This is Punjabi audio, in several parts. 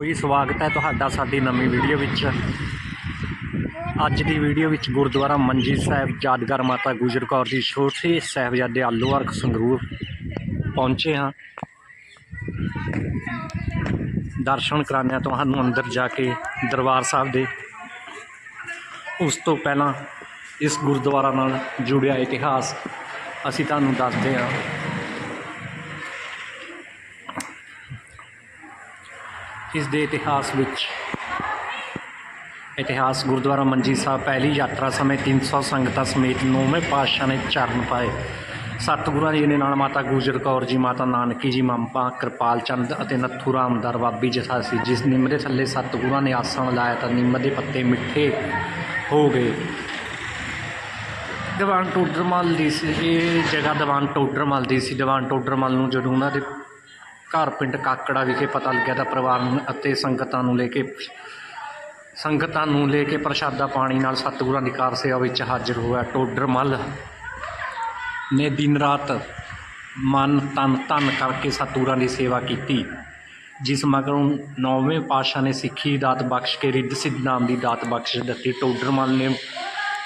ਜੀ, ਸਵਾਗਤ ਹੈ ਤੁਹਾਡਾ ਸਾਡੀ ਨਵੀਂ ਵੀਡੀਓ ਵਿੱਚ। ਅੱਜ ਦੀ ਵੀਡੀਓ ਵਿੱਚ ਗੁਰਦੁਆਰਾ ਮੰਜੀ ਸਾਹਿਬ, ਯਾਦਗਾਰ ਮਾਤਾ ਗੁਜਰ ਕੌਰ ਦੀ ਛੋਟੇ ਸਾਹਿਬਜ਼ਾਦੇ ਆਲੂਵਾਰਕ ਸੰਗਰੂਰ ਪਹੁੰਚੇ ਹਾਂ। ਦਰਸ਼ਨ ਕਰਾਉਂਦੇ ਹਾਂ ਤੁਹਾਨੂੰ ਅੰਦਰ ਜਾ ਕੇ ਦਰਬਾਰ ਸਾਹਿਬ ਦੇ। ਉਸ ਤੋਂ ਪਹਿਲਾਂ ਇਸ ਗੁਰਦੁਆਰਾ ਨਾਲ ਜੁੜਿਆ ਇਤਿਹਾਸ ਅਸੀਂ ਤੁਹਾਨੂੰ ਦੱਸਦੇ ਹਾਂ। ਇਸ ਦੇ ਇਤਿਹਾਸ ਵਿੱਚ। ਇਤਿਹਾਸ ਗੁਰਦੁਆਰਾ ਮੰਜੀ ਸਾਹਿਬ ਪਹਿਲੀ ਯਾਤਰਾ ਸਮੇਂ 300 ਸੰਗਤਾਂ ਸਮੇਤ ਨੌਵੇਂ ਪਾਤਸ਼ਾਹ ਨੇ ਚਰਨ ਪਾਏ। ਸਤਿਗੁਰਾਂ ਜੀ ਦੇ ਨਾਲ ਮਾਤਾ ਗੁਜਰ ਕੌਰ ਜੀ, ਮਾਤਾ ਨਾਨਕੀ ਜੀ ਮੰਪਾ ਕਿਰਪਾਲ ਚੰਦ ਅਤੇ ਨੱਥੂ ਰਾਮ ਦਰਬਾਬੀ ਜਥਾ ਸੀ, ਜਿਸ ਨਿੰਮ ਦੇ ਥੱਲੇ ਸਤਿਗੁਰਾਂ ਨੇ ਆਸਾਂ ਲਾਇਆ ਤਾਂ ਨਿੰਮ ਦੇ ਪੱਤੇ ਮਿੱਠੇ ਹੋ ਗਏ। ਦੀਵਾਨ ਟੋਡਰਮਲ ਦੀ ਸੀ, ਇਹ ਜਗ੍ਹਾ ਦੀਵਾਨ ਟੋਡਰਮਲ ਦੀ ਸੀ। ਦੀਵਾਨ ਟੋਡਰਮਲ ਨੂੰ ਜਦੋਂ ਉਹਨਾਂ ਦੇ ਘਰ ਪਿੰਡ ਕਾਕੜਾ ਵਿਖੇ ਪਤਾ ਲੱਗਿਆ ਤਾਂ ਪਰਿਵਾਰ ਨੂੰ ਅਤੇ ਸੰਗਤਾਂ ਨੂੰ ਲੈ ਕੇ ਸੰਗਤਾਂ ਨੂੰ ਲੈ ਕੇ ਪ੍ਰਸ਼ਾਦਾ ਪਾਣੀ ਨਾਲ ਸਤਿਗੁਰਾਂ ਦੀ ਕਾਰ ਸੇਵਾ ਵਿੱਚ ਹਾਜ਼ਰ ਹੋਇਆ ਟੋਡਰਮਲ ਨੇ ਦਿਨ ਰਾਤ ਮਨ ਤਨ ਧਨ ਕਰਕੇ ਸਤਿਗੁਰਾਂ ਦੀ ਸੇਵਾ ਕੀਤੀ, ਜਿਸ ਮਗਰੋਂ ਨੌਵੇਂ ਪਾਤਸ਼ਾਹ ਨੇ ਸਿੱਖੀ ਦਾਤ ਬਖਸ਼ ਕੇ ਰਿੱਧ ਸਿੱਧ ਨਾਮ ਦੀ ਦਾਤ ਬਖਸ਼ ਦਿੱਤੀ। ਟੋਡਰਮਲ ਨੇ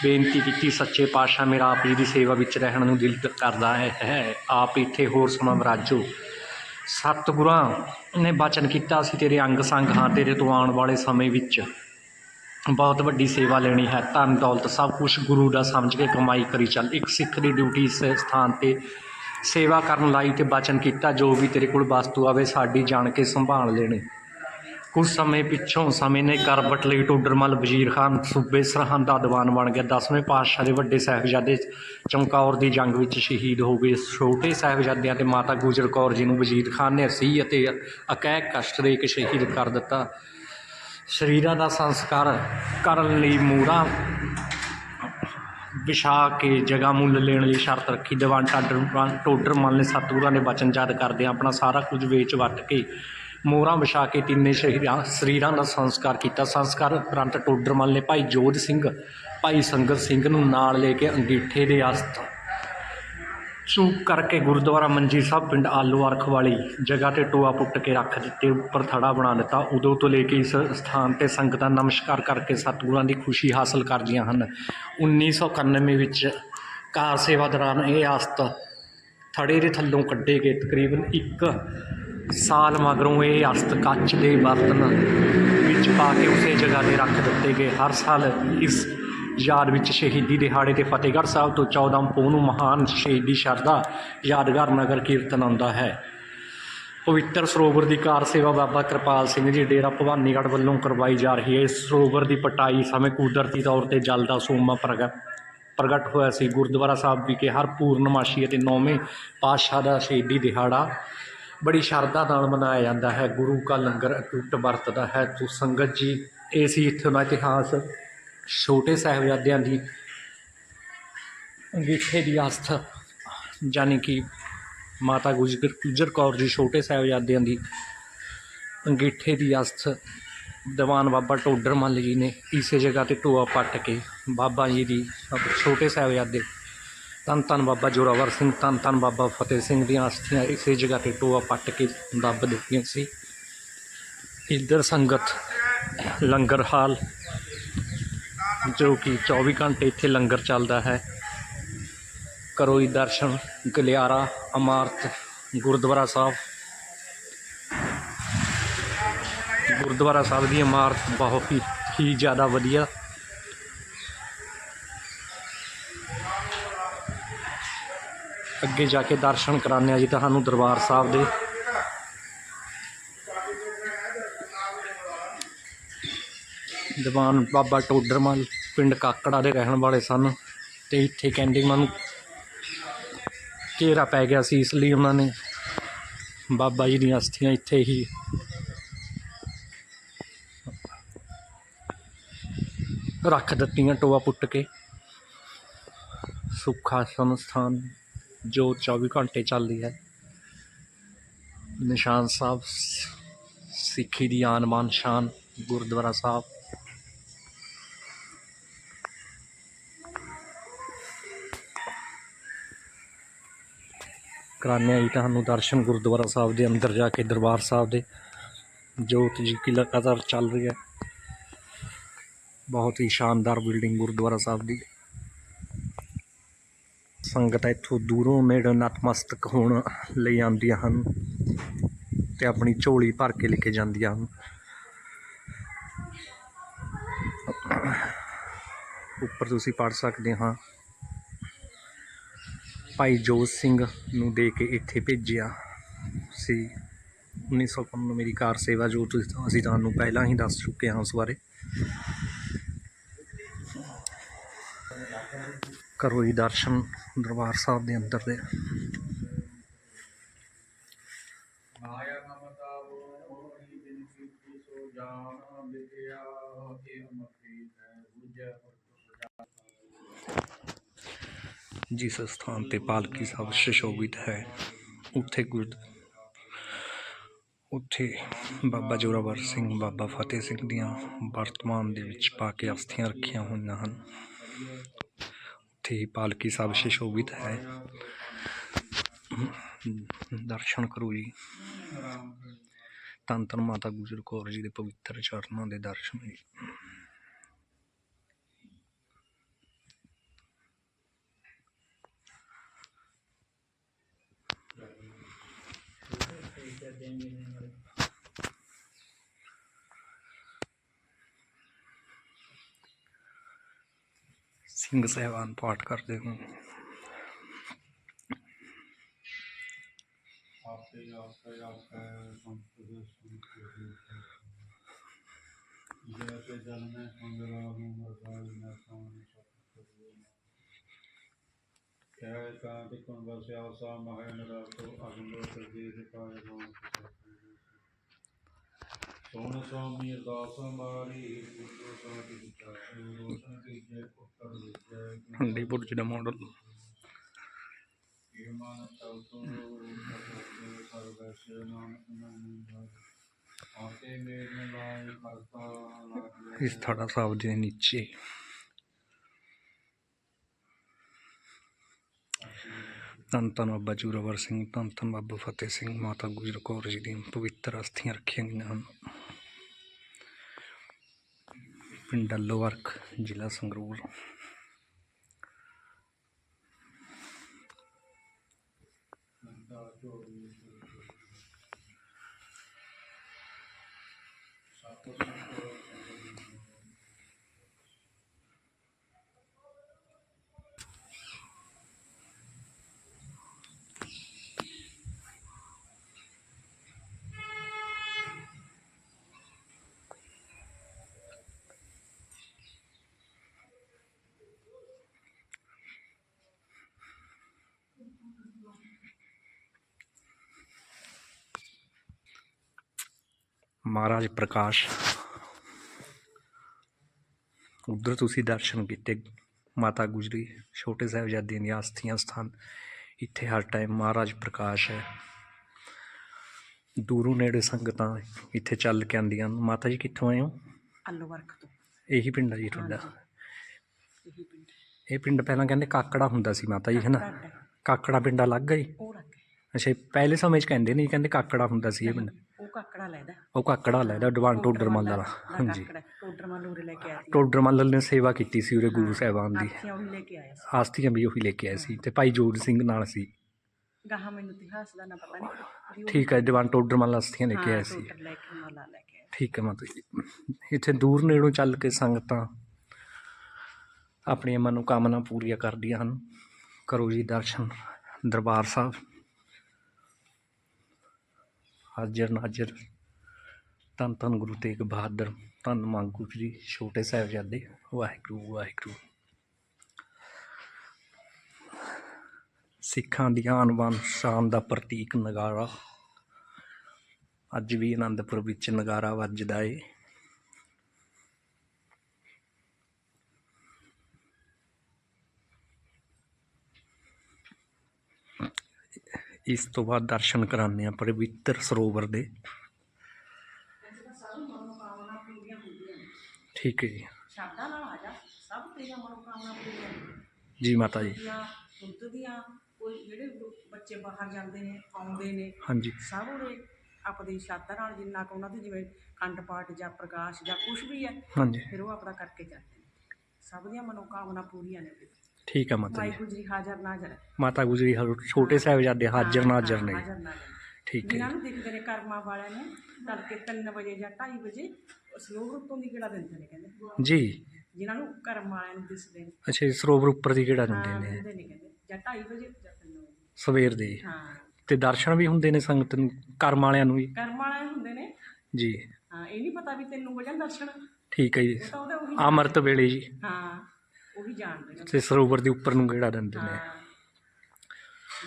ਬੇਨਤੀ ਕੀਤੀ, ਸੱਚੇ ਪਾਤਸ਼ਾਹ, ਮੇਰਾ ਆਪ ਜੀ ਦੀ ਸੇਵਾ ਵਿੱਚ ਰਹਿਣ ਨੂੰ ਦਿਲ ਕਰਦਾ ਹੈ, ਆਪ ਇੱਥੇ ਹੋਰ ਸਮਾਂ ਵਿਰਾਜੋ ਸਤਿਗੁਰਾਂ ਨੇ ਬਚਨ ਕੀਤਾ ਅਸੀਂ ਤੇਰੇ ਅੰਗ ਸੰਗ, ਹਾਂ ਤੇਰੇ ਤੋਂ ਆਉਣ ਵਾਲੇ ਸਮੇਂ ਵਿੱਚ। ਬਹੁਤ ਵੱਡੀ ਸੇਵਾ ਲੈਣੀ ਹੈ, ਧਨ ਦੌਲਤ ਸਭ ਕੁਝ ਗੁਰੂ ਦਾ ਸਮਝ ਕੇ ਕਮਾਈ ਕਰੀ ਚੱਲ। ਇੱਕ ਸਿੱਖ ਦੀ ਡਿਊਟੀ ਇਸ ਸਥਾਨ ਤੇ ਸੇਵਾ ਕਰਨ ਲਈ ਤੇ ਬਚਨ ਕੀਤਾ, ਜੋ ਵੀ ਤੇਰੇ ਕੋਲ ਵਸਤੂ ਆਵੇ ਸਾਡੀ ਜਾਣ ਕੇ ਸੰਭਾਲ ਲੈਣੀ। ਕੁਝ ਸਮੇਂ ਪਿੱਛੋਂ ਸਮੇਂ ਨੇ ਕਰਬਟ ਲਈ ਟੋਡਰਮਲ ਵਜ਼ੀਰ ਖਾਨ ਸੂਬੇ ਸਰਹੰਦ ਦਾ ਦੀਵਾਨ ਬਣ ਗਿਆ। ਦਸਵੇਂ ਪਾਤਸ਼ਾਹ ਦੇ ਵੱਡੇ ਸਾਹਿਬਜ਼ਾਦੇ ਚਮਕੌਰ ਦੀ ਜੰਗ ਵਿੱਚ ਸ਼ਹੀਦ ਹੋ ਗਏ। ਛੋਟੇ ਸਾਹਿਬਜ਼ਾਦਿਆਂ ਤੇ ਮਾਤਾ ਗੁਜਰ ਕੌਰ ਜੀ ਨੂੰ ਵਜ਼ੀਰ ਖਾਨ ਨੇ ਅਸੀ ਅਤੇ ਅਕੈਕ ਕਸ਼ਟ ਦੇ ਇੱਕ ਸ਼ਹੀਦ ਕਰ ਦਿੱਤਾ। ਸਰੀਰਾਂ ਦਾ ਸੰਸਕਾਰ ਕਰਨ ਲਈ ਮੂਰਾ ਵਿਛਾ ਕੇ ਜਗ੍ਹਾ ਮੁੱਲ ਲੈਣ ਲਈ ਸ਼ਰਤ ਰੱਖੀ। ਦੀਵਾਨ ਟਾਡਰ ਟੋਡਰਮਲ ਨੇ ਸਤਿਗੁਰਾਂ ਦੇ ਬਚਨ ਯਾਦ ਕਰਦੇ ਆਪਣਾ ਸਾਰਾ ਕੁਝ ਵੇਚ ਵੱਟ ਕੇ ਮੋਹਰਾਂ ਵਿਛਾ ਕੇ ਤਿੰਨੇ ਸ਼ਹੀਦਾਂ, ਸਰੀਰਾਂ ਦਾ ਸੰਸਕਾਰ ਕੀਤਾ। ਸੰਸਕਾਰ ਉਪਰੰਤ ਟੋਡਰਮਲ ਨੇ ਭਾਈ ਜੋਧ ਸਿੰਘ, ਭਾਈ ਸੰਗਤ ਸਿੰਘ ਨੂੰ ਨਾਲ ਲੈ ਕੇ ਅੰਗੀਠੇ ਦੇ ਅਸਥ ਚੂਕ ਕਰਕੇ ਗੁਰਦੁਆਰਾ ਮੰਜੀ ਸਾਹਿਬ, ਪਿੰਡ ਆਲੂ ਅਰਖ ਵਾਲੀ ਜਗ੍ਹਾ ਤੇ ਟੋਆ ਪੁੱਟ ਕੇ ਰੱਖ ਦਿੱਤੇ, ਉੱਪਰ ਥੜਾ ਬਣਾ ਦਿੱਤਾ। ਉਦੋਂ ਤੋਂ ਲੈ ਕੇ ਇਸ ਸਥਾਨ ਤੇ ਸੰਗਤਾਂ ਨਮਸਕਾਰ ਕਰਕੇ ਸਤਿਗੁਰਾਂ ਦੀ ਖੁਸ਼ੀ ਹਾਸਲ ਕਰਦੀਆਂ ਹਨ। 1991 ਵਿੱਚ ਕਾਰ ਸੇਵਾ ਦੌਰਾਨ ਇਹ ਆਸਤ ਥੜੇ ਦੇ ਥੱਲੋਂ ਕੱਢੇ ਗਏ। ਤਕਰੀਬਨ ਇੱਕ ਸਾਲ ਮਗਰੋਂ ਇਹ ਅਸਤ ਕੱਚ ਦੇ ਬਰਤਨ ਵਿੱਚ ਪਾ ਕੇ ਉਸੇ ਜਗ੍ਹਾ ਤੇ ਰੱਖ ਦਿੱਤੇ ਗਏ। ਹਰ ਸਾਲ ਇਸ ਯਾਦ ਵਿੱਚ ਸ਼ਹੀਦੀ ਦਿਹਾੜੇ ਤੇ ਫਤਿਹਗੜ੍ਹ ਸਾਹਿਬ ਤੋਂ 14 ਪੋਹ ਨੂੰ ਮਹਾਨ ਸ਼ਹੀਦੀ ਸ਼ਰਧਾ ਯਾਦਗਾਰ ਨਗਰ ਕੀਰਤਨ ਆਉਂਦਾ ਹੈ। ਪਵਿੱਤਰ ਸਰੋਵਰ ਦੀ ਕਾਰ ਸੇਵਾ ਬਾਬਾ ਕਿਰਪਾਲ ਸਿੰਘ ਜੀ ਡੇਰਾ ਭਵਾਨੀਗੜ੍ਹ ਵੱਲੋਂ ਕਰਵਾਈ ਜਾ ਰਹੀ ਹੈ। ਇਸ ਸਰੋਵਰ ਦੀ ਪਟਾਈ ਸਮੇਂ ਕੁਦਰਤੀ ਤੌਰ ਤੇ ਜਲ ਦਾ ਸੋਮਾ ਪ੍ਰਗਟ ਪ੍ਰਗਟ ਹੋਇਆ ਸੀ। ਗੁਰਦੁਆਰਾ ਸਾਹਿਬ ਵਿਖੇ ਹਰ ਪੂਰਨਮਾਸ਼ੀ ਅਤੇ ਨੌਵੇਂ ਪਾਤਸ਼ਾਹ ਦਾ ਸ਼ਹੀਦੀ ਦਿਹਾੜਾ ਬੜੀ ਸ਼ਰਧਾ ਨਾਲ ਮਨਾਇਆ ਜਾਂਦਾ ਹੈ। ਗੁਰੂ ਕਾ ਲੰਗਰ ਅਟੁੱਟ ਵਰਤਦਾ ਹੈ। ਤੋ ਸੰਗਤ ਜੀ, ਇਹ ਸੀ ਇੱਥੋਂ ਦਾ ਇਤਿਹਾਸ। ਛੋਟੇ ਸਾਹਿਬਜ਼ਾਦਿਆਂ ਦੀ ਅੰਗੀਠੇ ਦੀ ਆਸਥਾ ਯਾਨੀ ਕਿ ਮਾਤਾ ਗੁਜਰ ਗੁਜਰ ਕੌਰ ਜੀ ਛੋਟੇ ਸਾਹਿਬਜ਼ਾਦਿਆਂ ਦੀ ਅੰਗੀਠੇ ਦੀ ਅਸਥ ਦੀਵਾਨ ਬਾਬਾ ਟੋਡਰ ਮੱਲ ਜੀ ਨੇ ਇਸੇ ਜਗ੍ਹਾ ਤੇ ਟੋਆ ਪੱਟ ਕੇ ਬਾਬਾ ਜੀ ਦੀ ਛੋਟੇ ਸਾਹਿਬਜ਼ਾਦੇ ਧੰਨ ਧੰਨ ਬਾਬਾ ਜੋਰਾਵਰ ਸਿੰਘ ਧੰਨ ਧੰਨ ਬਾਬਾ ਫਤਿਹ ਸਿੰਘ ਦੀਆਂ ਅਸਥੀਆਂ ਇਸੇ ਜਗ੍ਹਾ ਤੇ ਟੋਆ ਪੱਟ ਕੇ ਦੱਬ ਦਿੱਤੀਆਂ ਸੀ। ਇੱਧਰ ਸੰਗਤ ਲੰਗਰ ਹਾਲ, ਜੋ ਕਿ 24 ਘੰਟੇ ਇੱਥੇ ਲੰਗਰ ਚੱਲਦਾ ਹੈ। ਕਰੋ ਦਰਸ਼ਨ, ਗਲਿਆਰਾ ਇਮਾਰਤ ਗੁਰਦੁਆਰਾ ਸਾਹਿਬ। ਗੁਰਦੁਆਰਾ ਸਾਹਿਬ ਦੀ ਇਮਾਰਤ ਬਹੁਤ ਹੀ ਜ਼ਿਆਦਾ ਵਧੀਆ ਅੱਗੇ ਜਾ ਕੇ ਦਰਸ਼ਨ ਕਰਾਉਂਦੇ ਆ ਜੀ ਤੁਹਾਨੂੰ ਦਰਬਾਰ ਸਾਹਿਬ ਦੇ। ਦੀਵਾਨ ਬਾਬਾ ਟੋਡਰਮਲ ਪਿੰਡ ਕਾਕੜਾ ਦੇ ਰਹਿਣ ਵਾਲੇ ਸਨ ਤੇ ਇੱਥੇ ਕਹਿੰਦੇ ਉਹਨਾਂ ਨੂੰ ਘੇਰਾ ਪੈ ਗਿਆ ਸੀ, ਇਸ ਲਈ ਉਹਨਾਂ ਨੇ ਬਾਬਾ ਜੀ ਦੀਆਂ ਅਸਥੀਆਂ ਇੱਥੇ ਹੀ ਰੱਖ ਦਿੱਤੀਆਂ, ਟੋਆ ਪੁੱਟ ਕੇ। ਸੁਖਾਸਨ ਸਥਾਨ ਜੋ 24 ਘੰਟੇ ਚੱਲਦੀ ਹੈ। ਨਿਸ਼ਾਨ ਸਾਹਿਬ, ਸਿੱਖੀ ਦੀ ਆਨ ਮਾਨ ਸ਼ਾਨ, ਗੁਰਦੁਆਰਾ ਸਾਹਿਬ। ਕਰਾਉਂਦੇ ਹਾਂ ਜੀ ਤੁਹਾਨੂੰ ਦਰਸ਼ਨ ਗੁਰਦੁਆਰਾ ਸਾਹਿਬ ਦੇ ਅੰਦਰ ਜਾ ਕੇ, ਦਰਬਾਰ ਸਾਹਿਬ ਦੇ। ਜੋਤ ਜੀ ਕੀ ਲਗਾਤਾਰ ਚੱਲ ਰਹੀ ਹੈ। ਬਹੁਤ ਹੀ ਸ਼ਾਨਦਾਰ ਬਿਲਡਿੰਗ ਗੁਰਦੁਆਰਾ ਸਾਹਿਬ ਦੀ। ਸੰਗਤ ਇੱਥੋਂ ਦੂਰੋਂ ਨੇੜੇ ਨਤਮਸਤਕ ਹੋਣ ਲਈ ਆਉਂਦੀਆਂ ਹਨ ਤੇ ਆਪਣੀ ਝੋਲੀ ਭਰ ਕੇ ਲੈ ਕੇ ਜਾਂਦੀਆਂ ਹਨ। ਉੱਪਰ ਤੁਸੀਂ ਪੜ ਸਕਦੇ ਹਾਂ, ਭਾਈ ਜੋਤ ਸਿੰਘ ਨੂੰ ਦੇ ਕੇ ਇੱਥੇ ਭੇਜਿਆ ਸੀ। 1995 ਮੇਰੀ ਕਾਰ ਸੇਵਾ ਜੋ ਤੁਸੀਂ ਅਸੀਂ ਤੁਹਾਨੂੰ ਪਹਿਲਾਂ ਹੀ ਦੱਸ ਚੁੱਕੇ ਹਾਂ ਉਸ ਬਾਰੇ। ਕਰੋ ਜੀ ਦਰਸ਼ਨ ਦਰਬਾਰ ਸਾਹਿਬ ਦੇ ਅੰਦਰ ਦੇ। ਹੈ ਜਿਸ ਸਥਾਨ ਤੇ ਪਾਲਕੀ ਸਾਹਿਬ ਸੁਸ਼ੋਭਿਤ ਹੈ। ਉੱਥੇ ਗੁਰ ਉੱਥੇ ਬਾਬਾ ਜੋਰਾਵਰ ਸਿੰਘ ਬਾਬਾ ਫਤਿਹ ਸਿੰਘ ਦੀਆਂ ਵਰਤਮਾਨ ਦੇ ਵਿੱਚ ਪਾ ਕੇ ਅਸਥੀਆਂ ਰੱਖੀਆਂ ਹੋਈਆਂ ਹਨ। ਉੱਥੇ ਪਾਲਕੀ ਸਾਹਿਬ ਸੁਸ਼ੋਭਿਤ ਹੈ। ਦਰਸ਼ਨ ਕਰੋ ਜੀ। ਧੰਨ ਧੰਨ ਮਾਤਾ ਗੁਜਰ ਕੌਰ ਜੀ ਦੇ ਪਵਿੱਤਰ ਚਰਨਾਂ ਦੇ ਦਰਸ਼ਨ ਜੀ। ਸਿੰਘ ਸਾਹਿਬਾਨ ਪਾਠ ਕਰਦੇ ਹੋਣ ਆਪੇ ਆਪੇ ਆਪੇ ਸੰਤੁਰ ਸੰਤੁਰ ਜੈ ਤੇ ਜਨ ਮੈਂ ਸੰਗਰਾ ਹੂੰ ਮਰਦਾਈ ਨਾ ਸਾਉਣ ਸਤਿ ਕਹਿ ਕਾ ਤੇ ਕੋਨ ਵਸਿਆ ਸਾ ਮਹਿ ਨਰਾਤੋ ਅਗੰਦੋ ਤੇ ਦੇ ਕਾਇ ਗੋਨ ਸੋਨ ਸਵਾਮੀ ਅਰਦਾਸ ਮਾਰੀ ਪੁੱਤੋ ਸਾਧਿ ਵਿਚਾਰ ਰੋਸ਼ਨ ਕੀ ਜੈ ਪੁੱਤਰ ਵਿਜੈ ਹੰਡੀ ਬੁਰਜ ਦਾ ਮਾਡਲ ਮੇਰੇ ਕਰਤਾ ਇਸ ਥੜਾ ਸਾਹਿਬ ਦੇ ਨੀਚੇ। ਧੰਨ ਧੰਨ ਬਾਬਾ ਜੋਰਾਵਰ ਸਿੰਘ ਧੰਨ ਧੰਨ ਬਾਬਾ ਫਤਿਹ ਸਿੰਘ ਮਾਤਾ ਗੁਜਰ ਕੌਰ ਜੀ ਦੀਆਂ ਪਵਿੱਤਰ ਅਸਥੀਆਂ ਰੱਖੀਆਂ ਗਈਆਂ ਹਨ। ਪਿੰਡ ਲੋਵਰਕ ਜ਼ਿਲ੍ਹਾ ਸੰਗਰੂਰ। ਮਹਾਰਾਜ ਪ੍ਰਕਾਸ਼। ਉਧਰ ਤੁਸੀਂ ਦਰਸ਼ਨ ਕੀਤੇ ਮਾਤਾ ਗੁਜਰੀ ਛੋਟੇ ਸਾਹਿਬਜ਼ਾਦਿਆਂ ਦੀਆਂ ਅਸਥੀਆਂ ਸਥਾਨ। ਇੱਥੇ ਹਰ ਟਾਈਮ ਮਹਾਰਾਜ ਪ੍ਰਕਾਸ਼ ਹੈ। ਦੂਰੋਂ ਨੇੜੇ ਸੰਗਤਾਂ ਇੱਥੇ ਚੱਲ ਕੇ ਆਉਂਦੀਆਂ ਹਨ। ਮਾਤਾ ਜੀ ਕਿੱਥੋਂ ਆਏ ਹੋ? ਆਲੂ ਤੋਂ। ਇਹੀ ਪਿੰਡ ਹੈ ਜੀ ਤੁਹਾਡਾ? ਇਹੀ ਪਿੰਡ ਇਹ ਪਿੰਡ ਪਹਿਲਾਂ ਕਹਿੰਦੇ ਕਾਕੜਾ ਹੁੰਦਾ ਸੀ ਮਾਤਾ ਜੀ ਹੈ। ਨਾ ਕਾਕੜਾ ਪਿੰਡ ਅਲੱਗ ਹੈ ਜੀ? ਉਹ ਅੱਛਾ ਪਹਿਲੇ ਸਮੇਂ 'ਚ ਕਹਿੰਦੇ ਨਹੀਂ ਕਹਿੰਦੇ ਕਾਕੜਾ ਹੁੰਦਾ ਸੀ ਇਹ ਪਿੰਡ। ਉਹ ਕਾਕੜਾ ਲੈਦਾ। ਉਹ ਕਾਕੜਾ ਲੈਦਾ ਡਿਵਾਨ ਟੋਡਰ ਮੱਲ ਵਾਲਾ ਹਾਂਜੀ। ਟੋਡਰ ਮੱਲ ਉਰੇ ਲੈ ਕੇ ਆਇਆ ਸੀ। ਟੋਡਰ ਮੱਲ ਨੇ ਸੇਵਾ ਕੀਤੀ ਸੀ ਉਰੇ ਗੁਰੂ ਸਾਹਿਬਾਨ ਦੀ। ਆਖਿਆ ਉਹ ਲੈ ਕੇ ਆਇਆ ਸੀ। ਆਸਤੀਆਂ ਵੀ ਉਹੀ ਲੈ ਕੇ ਆਏ ਸੀ ਤੇ ਭਾਈ ਜੋੜ ਸਿੰਘ ਨਾਲ ਸੀ। ਗਾਹਾਂ ਮੈਨੂੰ ਇਤਿਹਾਸ ਦਾ ਨਾ ਪਤਾ ਨਹੀਂ ਵੀ ਉਹ- ਠੀਕ ਹੈ ਦੀਵਾਨ ਟੋਡਰ ਮੱਲ ਆਸਤੀਆਂ ਲੈ ਕੇ ਆਏ ਸੀ। ਆਇਆ ਠੀਕ ਹੈ ਮਾਤਾ ਜੀ। ਇੱਥੇ ਦੂਰ ਨੇੜੋਂ ਚੱਲ ਕੇ ਸੰਗਤਾਂ ਆਪਣੀਆਂ ਮਨੋਕਾਮਨਾ ਪੂਰੀਆਂ ਕਰਦੀਆਂ ਹਨ। ਕਰੋ ਜੀ ਦਰਸ਼ਨ ਦਰਬਾਰ ਸਾਹਿਬ। ਹਾਜ਼ਰ ਨਾਜ਼ਰ। ਧੰਨ ਧੰਨ ਗੁਰੂ ਤੇਗ ਬਹਾਦਰ, ਧੰਨ ਮੰਗੂ ਜੀ, ਛੋਟੇ ਸਾਹਿਬਜ਼ਾਦੇ, ਵਾਹਿਗੁਰੂ ਵਾਹਿਗੁਰੂ। ਸਿੱਖਾਂ ਦੀ ਆਨ ਸ਼ਾਨ ਦਾ ਪ੍ਰਤੀਕ ਨਗਾਰਾ। ਅੱਜ ਵੀ ਆਨੰਦਪੁਰ ਵਿੱਚ ਨਗਾਰਾ ਵੱਜਦਾ ਏ। ਇਸ ਤੋਂ ਬਾਅਦ ਦਰਸ਼ਨ ਕਰਾਉਂਦੇ ਆ ਪਵਿੱਤਰ ਸਰੋਵਰ ਦੇ। ਠੀਕ ਹੈ ਜੀ। ਸ਼ਬਦਾਂ ਨਾਲ ਆ ਜਾ ਸਭ ਤੇਰੀਆਂ ਮਨੋਕਾਮਨਾ ਪੂਰੀਆਂ ਜੀ ਮਾਤਾ ਜੀ। ਦੀਆਂ ਦੁੱਧ ਦੀਆਂ ਕੋਈ ਜਿਹੜੇ ਬੱਚੇ ਬਾਹਰ ਜਾਂਦੇ ਨੇ ਆਉਂਦੇ ਨੇ ਹਾਂਜੀ। ਸਭ ਉਰੇ ਆਪਣੀ ਸ਼ਰਧਾ ਨਾਲ ਜਿੰਨਾ ਕੁ ਉਹਨਾਂ ਦੇ ਜਿਵੇਂ ਖੰਡ ਪਾਠ ਜਾਂ ਪ੍ਰਕਾਸ਼ ਜਾਂ ਕੁਝ ਵੀ ਹੈ ਹਾਂਜੀ। ਫਿਰ ਉਹ ਆਪਣਾ ਕਰਕੇ ਜਾਂਦੇ ਨੇ। ਸਭ ਦੀਆਂ ਮਨੋਕਾਮਨਾ ਪੂਰੀਆਂ ਨੇ ਉਹਦੇ। ਠੀਕ ਹੈ ਮਾਤਾ ਜੀ। ਗੁਜਰੀ ਹਾਜ਼ਰ ਨਾਜ਼ਰ। ਮਾਤਾ ਗੁਜਰੀ ਹਰ- ਛੋਟੇ ਸਾਹਿਬਜ਼ਾਦੇ ਹਾਜ਼ਰ ਨਾਜ਼ਰ ਨੇ। ਹਾਜ਼ਰ ਨਾਜ਼ਰ। ਠੀਕ ਹੈ ਜਿਨ੍ਹਾਂ ਨੂੰ ਦੇਖਦੇ ਨੇ ਕਰਮਾਂ ਵਾਲਿਆਂ ਨੇ ਤੜਕੇ 3 ਵਜੇ ਜਾਂ 2:30 ਵਜੇ ਸਰੋਵਰ ਉੱਤੋਂ ਦੀ ਕਿਹੜਾ ਦਿੰਦੇ ਨੇ ਕਹਿੰਦੇ? ਜੀ। ਜਿਨ੍ਹਾਂ ਨੂੰ ਕਰਮ ਵਾਲਿਆਂ ਨੂੰ ਦਿਸਦੇ ਨੇ ਅੱਛਾ ਜੀ, ਸਰੋਵਰ ਉੱਪਰ ਦੀ ਕਿਹੜਾ ਹਾਂ ਦਿੰਦੇ ਨੇ? ਦਿੰਦੇ ਨੇ ਕਹਿੰਦੇ। ਜਾਂ 2:30 ਵਜੇ ਜਾਂ 3 ਵਜੇ। ਸਵੇਰ ਦੇ। ਹਾਂ। ਤੇ ਦਰਸ਼ਨ ਵੀ ਹੁੰਦੇ ਨੇ ਸੰਗਤ ਨੂੰ ਕਰਮ ਵਾਲਿਆਂ ਨੂੰ ਵੀ? ਕਰਮ ਵਾਲੇ ਹੁੰਦੇ ਨੇ। ਜੀ। ਹਾਂ ਇਹ ਨਹੀਂ ਪਤਾ ਵੀ ਤੈਨੂੰ ਵਜਨ ਦਰਸ਼ਨ। ਠੀਕ ਹੈ ਜੀ। ਤਾਂ ਉਹਦੇ ਉਹੀ ਅੰਮ੍ਰਿਤ ਵੇਲੇ ਜੀ। ਹਾਂ ਜਾਣਦੇ ਨੇ। ਤੇ ਸਰੋਵਰ ਦੇ ਉੱਪਰ ਨੂੰ ਕਿਹੜਾ ਦਿੰਦੇ ਨੇ। ਹਾਂ।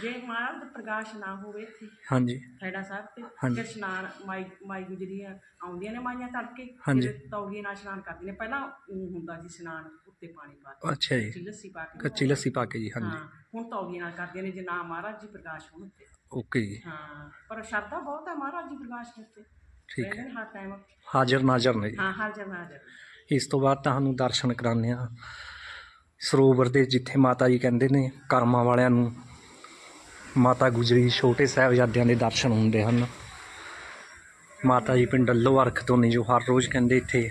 ਜੇ ਮਹਾਰਾਜ ਦਾ ਪ੍ਰਕਾਸ਼ ਨਾ ਹੋਵੇ ਇੱਥੇ ਹਾਂਜੀ। ਖੈੜਾ ਸਾਹਿਬ ਤੇ ਹਾਂਜੀ। ਫਿਰ ਇਸ਼ਨਾਨ ਮਾਈ ਮਾਈ ਗੁਜਰੀਆਂ ਆਉਂਦੀਆਂ ਨੇ ਮਾਈਆਂ ਤੜਕੇ ਹਾਂਜੀ। ਫਿਰ ਤੌਲੀਏ ਨਾਲ ਇਸ਼ਨਾਨ ਕਰਦੀਆਂ ਨੇ। ਪਹਿਲਾਂ ਊਂ ਹੁੰਦਾ ਸੀ ਇਸ਼ਨਾਨ ਉੱਤੇ ਪਾਣੀ ਪਾ ਕੇ ਅੱਛਾ ਜੀ। ਲੱਸੀ ਪਾ ਕੇ। ਕੱਚੀ ਲੱਸੀ ਪਾ ਕੇ ਜੀ ਹਾਂਜੀ। ਹਾਂ ਹੁਣ ਤੌਲੀਏ ਨਾਲ ਕਰਦੀਆਂ ਨੇ ਜੇ ਨਾ ਮਹਾਰਾਜ ਜੀ ਪ੍ਰਕਾਸ਼ ਹੋਣ ਉੱਤੇ। ਓਕੇ ਜੀ। ਹਾਂ ਪਰ ਸ਼ਰਧਾ ਬਹੁਤ ਹੈ ਮਹਾਰਾਜ ਜੀ ਪ੍ਰਕਾਸ਼ ਉੱਤੇ। ਠੀਕ ਹੈ। ਕਹਿੰਦੇ ਨੇ ਹਰ ਟਾਈਮ ਹਾਜ਼ਰ ਨਾਜ਼ਰ ਨੇ ਜੀ। ਹਾਂ ਹਾਜ਼ਰ ਨਾਜ਼ਰ। ਇਸ ਤੋਂ ਬਾਅਦ ਤੁਹਾਨੂੰ ਦਰਸ਼ਨ ਕਰਾਉਂਦੇ ਆ ਸਰੋਵਰ ਦੇ ਜਿੱਥੇ ਮਾਤਾ ਜੀ ਕਹਿੰਦੇ ਨੇ, ਕਰਮਾਂ ਵਾਲਿਆਂ ਨੂੰ ਮਾਤਾ ਗੁਜਰੀ ਛੋਟੇ ਸਾਹਿਬਜ਼ਾਦਿਆਂ ਦੇ ਦਰਸ਼ਨ ਹੁੰਦੇ ਹਨ। ਮਾਤਾ ਜੀ ਪਿੰਡ ਲੱਲੋ ਅਰਖ ਤੋਂ ਨੇ ਜੋ ਹਰ ਰੋਜ਼ ਕਹਿੰਦੇ ਇੱਥੇ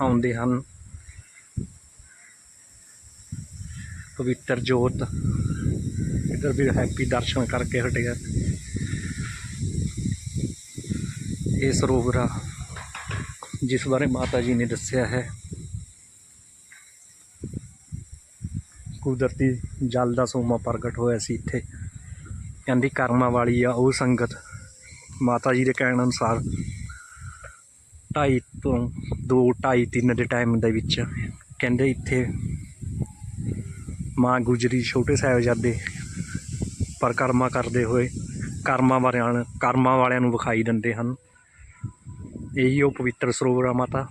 ਆਉਂਦੇ ਹਨ। ਪਵਿੱਤਰ ਜੋਤ, ਇੱਧਰ ਵੀ ਹੈਪੀ ਦਰਸ਼ਨ ਕਰਕੇ ਹਟਿਆ ਇਹ ਸਰੋਵਰ ਆ, ਜਿਸ ਬਾਰੇ ਮਾਤਾ ਜੀ ਨੇ ਦੱਸਿਆ ਹੈ। ਕੁਦਰਤੀ ਜਲ ਦਾ ਸੋਮਾ ਪ੍ਰਗਟ ਹੋਇਆ ਸੀ ਇੱਥੇ। ਕਹਿੰਦੀ ਕਰਮਾਂ ਵਾਲੀ ਆ ਉਹ ਸੰਗਤ। ਮਾਤਾ ਜੀ ਦੇ ਕਹਿਣ ਅਨੁਸਾਰ ਢਾਈ ਤੋਂ ਦੋ, ਢਾਈ ਤਿੰਨ ਦੇ ਟਾਈਮ ਦੇ ਵਿੱਚ ਕਹਿੰਦੇ ਇੱਥੇ ਮਾਂ ਗੁਜਰੀ ਛੋਟੇ ਸਾਹਿਬਜ਼ਾਦੇ ਪਰਿਕਰਮਾ ਕਰਦੇ ਹੋਏ ਕਰਮਾਂ ਵਾਲਿਆਂ ਨੂੰ ਕਰਮਾਂ ਵਾਲਿਆਂ ਨੂੰ ਵਿਖਾਈ ਦਿੰਦੇ ਹਨ। ਇਹੀ ਉਹ ਪਵਿੱਤਰ ਸਰੋਵਰ ਆ ਮਾਤਾ।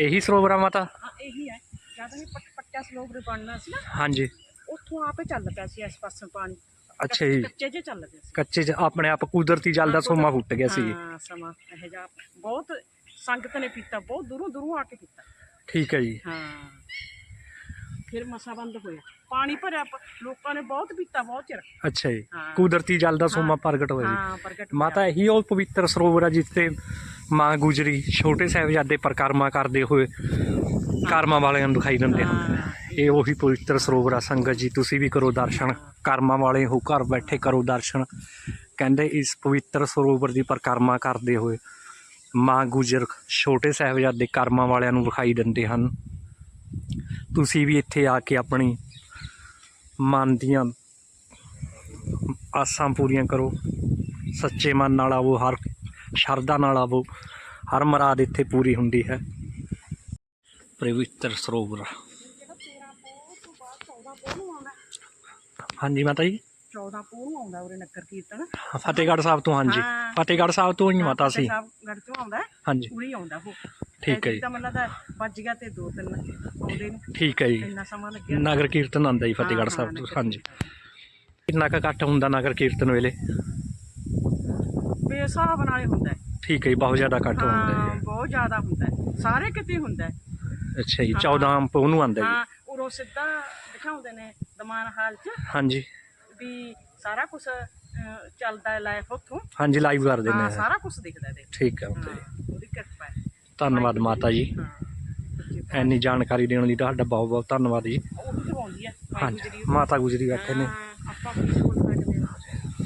ਇਹੀ ਸਰੋਵਰ ਆ ਮਾਤਾ? ਹਾਂ, ਇਹੀ ਹੈ ਜਦ ਇਹ ਪੱਟਿਆ ਸਲੋਵਰ ਬਣਨਾ ਸੀ ਨਾ ਹਾਂਜੀ। ਉੱਥੋਂ ਆਪੇ ਚੱਲ ਪਿਆ ਸੀ ਇਸ ਪਾਸੋਂ ਪਾਣੀ। ਅੱਛਾ ਜੀ। ਕੱਚੇ ਜੇ ਚੱਲ ਪਿਆ ਸੀ। ਕੱਚੇ 'ਚ ਆਪਣੇ ਆਪ ਕੁਦਰਤੀ ਜਲ ਦਾ ਸੋਮਾ ਫੁੱਟ ਗਿਆ ਸੀ ਹਾਂ ਸਮਾਂ ਇਹ ਜਾ ਬਹੁਤ ਸੰਗਤ ਨੇ ਪੀਤਾ ਬਹੁਤ ਦੂਰੋਂ ਦੂਰੋਂ ਆ ਕੇ ਪੀਤਾ। ਠੀਕ ਹੈ ਜੀ। ਹਾਂ। ਫਿਰ ਮਸਾ ਬੰਦ ਹੋਇਆ। ਪਾਣੀ ਭਰਿਆ ਲੋਕਾਂ ਨੇ ਬਹੁਤ ਪੀਤਾ ਬਹੁਤ ਚਿਰ। ਅੱਛਾ ਜੀ। ਕੁਦਰਤੀ ਜਲ ਦਾ ਸੋਮਾ ਪ੍ਰਗਟ ਹੋਇਆ ਹਾਂ ਪ੍ਰਗਟ ਜੀ। ਮਾਤਾ ਇਹੀ ਉਹ ਪਵਿੱਤਰ ਸਰੋਵਰ ਆ ਜਿੱਥੇ ਮਾਂ ਗੁਜਰੀ ਛੋਟੇ ਸਾਹਿਬਜ਼ਾਦੇ ਪਰਿਕਰਮਾ ਕਰਦੇ ਹੋਏ ਕਰਮਾਂ ਵਾਲਿਆਂ ਨੂੰ ਦਿਖਾਈ ਦਿੰਦੇ ਹਨ ਇਹ ਉਹੀ ਪਵਿੱਤਰ ਸਰੋਵਰ ਆ ਸੰਗਤ ਜੀ ਤੁਸੀਂ ਵੀ ਕਰੋ ਦਰਸ਼ਨ। ਕਰਮਾਂ ਵਾਲੇ ਹੋ ਘਰ ਬੈਠੇ ਕਰੋ ਦਰਸ਼ਨ। ਕਹਿੰਦੇ ਇਸ ਪਵਿੱਤਰ ਸਰੋਵਰ ਦੀ ਪਰਿਕਰਮਾ ਕਰਦੇ ਹੋਏ ਮਾਂ ਗੁਜਰ ਛੋਟੇ ਸਾਹਿਬਜ਼ਾਦੇ ਕਰਮਾਂ ਵਾਲਿਆਂ ਨੂੰ ਵਿਖਾਈ ਦਿੰਦੇ ਹਨ। ਤੁਸੀਂ ਵੀ ਇੱਥੇ ਆ ਕੇ ਆਪਣੀ ਮਨ ਦੀਆਂ ਆਸਾਂ ਪੂਰੀਆਂ ਕਰੋ। ਸੱਚੇ ਮਨ ਨਾਲ ਆਵੋ ਹਰ ਸ਼ਰਧਾ ਨਾਲ ਆਵੋ। ਹਰ ਮਰਾਦ ਇੱਥੇ ਪੂਰੀ ਹੁੰਦੀ ਹੈ। ਪਵਿੱਤਰ ਸਰੋਵਰ। ਜਿਹੜਾ 13 ਪੋਹ ਤੋਂ ਬਾਅਦ 14 ਪੋਹ ਨੂੰ ਆਉਂਦਾ। ਹਾਂਜੀ ਮਾਤਾ ਜੀ? 14 ਪੋਹ ਨੂੰ ਆਉਂਦਾ ਉਰੇ ਨਗਰ ਕੀਰਤਨ। ਫਤਿਹਗੜ੍ਹ ਸਾਹਿਬ ਤੋਂ ਹਾਂਜੀ। ਹਾਂ। ਫਤਿਹਗੜ੍ਹ ਸਾਹਿਬ ਤੋਂ ਹੀ ਮਾਤਾ ਸੀ। ਗੜ ਤੋਂ ਆਉਂਦਾ। ਹੈ, ਹਾਂਜੀ। ਉਰੇ ਆਉਂਦਾ ਉਹ। ਠੀਕ ਹੈ ਜੀ। ਤਾਂ ਮਤਲਬ ਦਾ ਵੱਜ ਗਿਆ ਤੇ ਦੋ ਤਿੰਨ ਆਉਂਦੇ ਨੂੰ। ਠੀਕ ਹੈ ਜੀ। ਇੰਨਾ ਸਮਾਂ ਲੱਗਿਆ। ਨਗਰ ਕੀਰਤਨ ਆਉਂਦਾ ਜੀ ਫਤਿਹਗੜ੍ਹ ਹਾਂ, ਸਾਹਿਬ ਤੋਂ ਨਗਰ ਹਾਂਜੀ। ਕਿੰਨਾ ਕੁ ਹੁੰਦਾ ਨਗਰ ਕੀਰਤਨ ਵੇਲੇ? ਬੇਸਾਬ ਨਾਲੇ ਹੁੰਦਾ। ਹੈ। ਠੀਕ ਹੈ ਜੀ ਬਹੁਤ ਜ਼ਿਆਦਾ ਇਕੱਠ ਹੁੰਦਾ ਹਾਂ ਬਹੁਤ ਜ਼ਿਆਦਾ ਹੁੰਦਾ। ਹੈ। ਸਾਰੇ ਕਿਤੇ ਹੁੰਦਾ। ਹੈ। ਅੱਛਾ ਜੀ 14 ਪੋ ਨੂੰ ਆਉਂਦਾ ਜੀ। ਹਾਂ ਉਰੋਂ ਸਿੱਧਾ ਦਿਖਾਉਂਦੇ ਨੇ ਦਮਾਨ ਹਾਲ ਚ ਹਾਂਜੀ। ਵੀ ਸਾਰਾ ਕੁਝ ਚੱਲਦਾ ਹੈ ਲਾਈਫ ਉੱਥੋਂ। ਹਾਂਜੀ ਲਾਈਵ ਕਰ ਦਿੰਦੇ ਹਾਂ ਆ ਸਾਰਾ ਕੁਝ ਦਿਖਦਾ ਹੈ ਠੀਕ ਹਾਂ, ਉਹਦੀ ਕਿਰਪਾ ਹੈ। ਧੰਨਵਾਦ ਮਾਤਾ ਜੀ। ਐਨੀ ਜਾਣਕਾਰੀ ਦੇਣ ਲਈ ਤੁਹਾਡਾ ਬਹੁਤ ਬਹੁਤ ਧੰਨਵਾਦ ਜੀ। ਹਾਂਜੀ ਮਾਤਾ ਗੁਜਰੀ ਬੈਠੇ ਨੇ।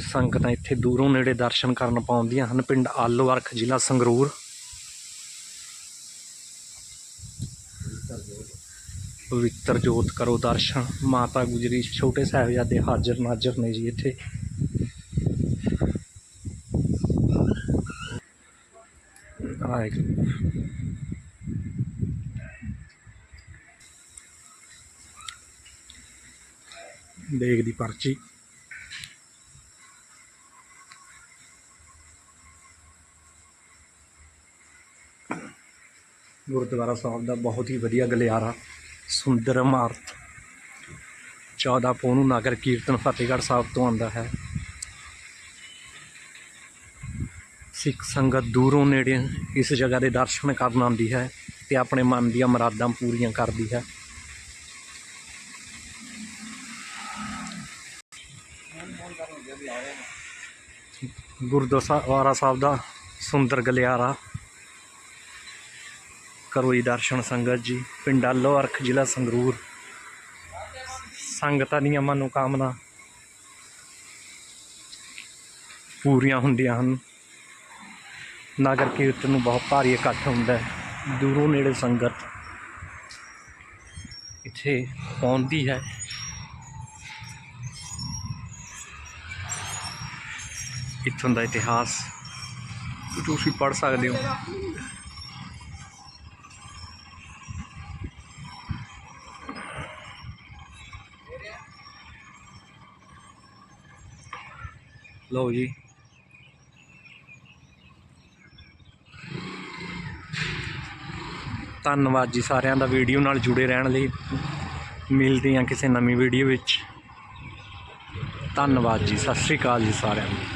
ਸੰਗਤਾਂ ਇੱਥੇ ਦੂਰੋਂ ਨੇੜੇ ਦਰਸ਼ਨ ਕਰਨ ਪਾਉਂਦੀਆਂ ਹਨ। ਪਿੰਡ ਆਲੋ ਅਰਖ ਜ਼ਿਲ੍ਹਾ ਸੰਗਰੂਰ। ਪਵਿੱਤਰ ਜੋਤ ਕਰੋ ਦਰਸ਼ਨ। ਮਾਤਾ ਗੁਜਰੀ ਛੋਟੇ ਸਾਹਿਬਜ਼ਾਦੇ ਹਾਜ਼ਰ ਨਾਜ਼ਰ ਨੇ ਜੀ ਇੱਥੇ। ਵਾਹਿਗੁਰੂ। ਦੇਖ ਦੀ ਪਰਚੀ। ਗੁਰਦੁਆਰਾ ਸਾਹਿਬ ਦਾ ਬਹੁਤ ਹੀ ਵਧੀਆ ਗਲਿਆਰਾ। ਸੁੰਦਰ ਇਮਾਰਤ। 14 ਪੋਹ ਨੂੰ ਨਗਰ ਕੀਰਤਨ ਫਤਿਹਗੜ੍ਹ ਸਾਹਿਬ ਤੋਂ ਆਉਂਦਾ ਹੈ। ਸਿੱਖ ਸੰਗਤ ਦੂਰੋਂ ਨੇੜੇ ਇਸ ਜਗ੍ਹਾ ਦੇ ਦਰਸ਼ਨ ਕਰਨ ਆਉਂਦੀ ਹੈ ਤੇ ਆਪਣੇ ਮਨ ਦੀਆਂ ਮੁਰਾਦਾਂ ਪੂਰੀਆਂ ਕਰਦੀ ਹੈ। ਗੁਰਦੁਆਰਾ ਸਾਹਿਬ ਦਾ ਸੁੰਦਰ ਗਲਿਆਰਾ ਕਰੋ ਜੀ ਦਰਸ਼ਨ ਸੰਗਤ ਜੀ, ਪਿੰਡ ਆਲੋ ਅਰਖ ਜ਼ਿਲ੍ਹਾ ਸੰਗਰੂਰ। ਸੰਗਤਾਂ ਦੀਆਂ ਮਨੋਕਾਮਨਾ ਪੂਰੀਆਂ ਹੁੰਦੀਆਂ ਹਨ। ਨਗਰ ਕੀਰਤਨ ਨੂੰ ਬਹੁਤ ਭਾਰੀ ਇਕੱਠ ਹੁੰਦਾ ਹੈ। ਦੂਰੋਂ ਨੇੜੇ ਸੰਗਤ ਇੱਥੇ ਪਹੁੰਚਦੀ ਹੈ। ਇੱਥੋਂ ਦਾ ਇਤਿਹਾਸ ਤੁਸੀਂ ਪੜ੍ਹ ਸਕਦੇ ਹੋ। ਲਓ ਜੀ। ਧੰਨਵਾਦ ਜੀ ਸਾਰਿਆਂ ਦਾ ਵੀਡੀਓ ਨਾਲ ਜੁੜੇ ਰਹਿਣ ਲਈ। ਮਿਲਦੇ ਹਾਂ ਕਿਸੇ ਨਵੀਂ ਵੀਡੀਓ ਵਿੱਚ। ਧੰਨਵਾਦ ਜੀ, ਸਤਿ ਸ਼੍ਰੀ ਅਕਾਲ ਜੀ ਸਾਰਿਆਂ ਨੂੰ।